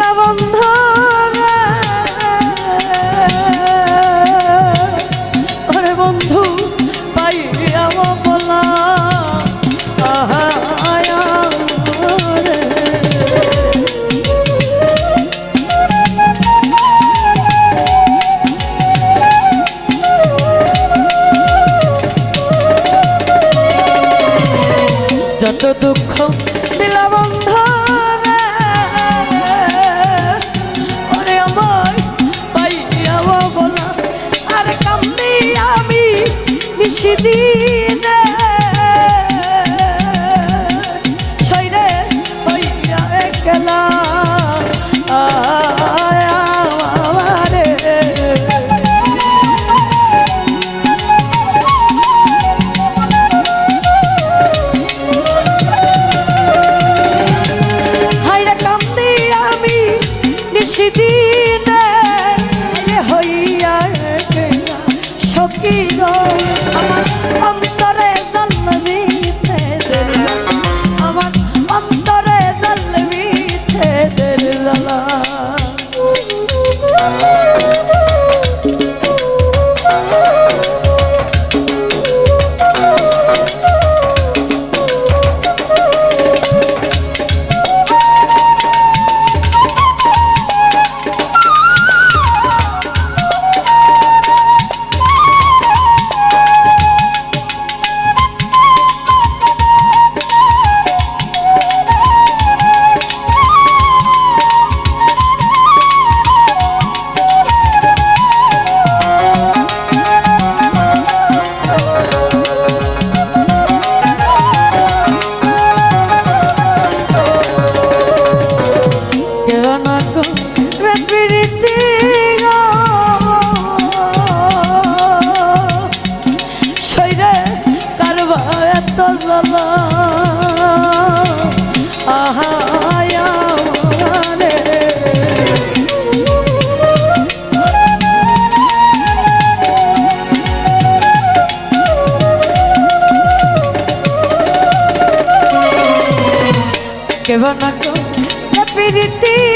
বন্ধ। নিশিদিনে শৈরে কেবল না তো প্রীতি